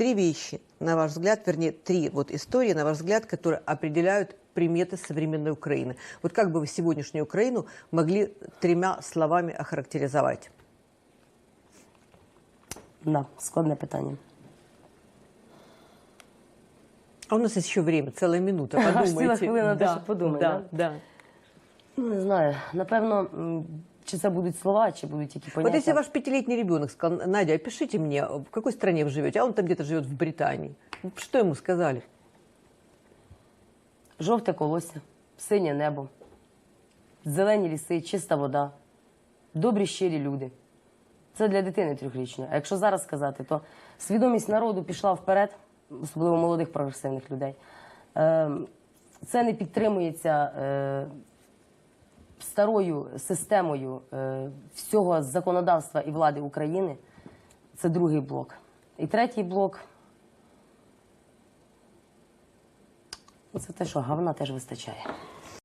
три вещи, на ваш взгляд, вернее, три вот истории, на ваш взгляд, которые определяют приметы современной Украины. Вот как бы вы сегодняшнюю Украину могли тремя словами охарактеризовать? Да, складне питання. А у нас есть еще время, целая минута. Аж Подумайте. ціла хвилина, те, що подумати, да, да. Ну, не знаю. Напевно, м, чи це будуть слова, чи будуть які Вот поняття. если ваш пятилетний ребенок сказал, Надя, опишите мне, в какой стране вы живете, а он там где-то живет в Британии. Ну, Что ему сказали? Жовте колосся, синє небо, зелені ліси, чиста вода, добрі щирі люди. Це для дитини трьохрічної. А якщо зараз сказати, то свідомість народу пішла вперед, особливо молодих прогресивних людей. Ем, Це не підтримується е, старою системою е, всього законодавства і влади України. Це другий блок. І третій блок ну, це те, що говна теж вистачає.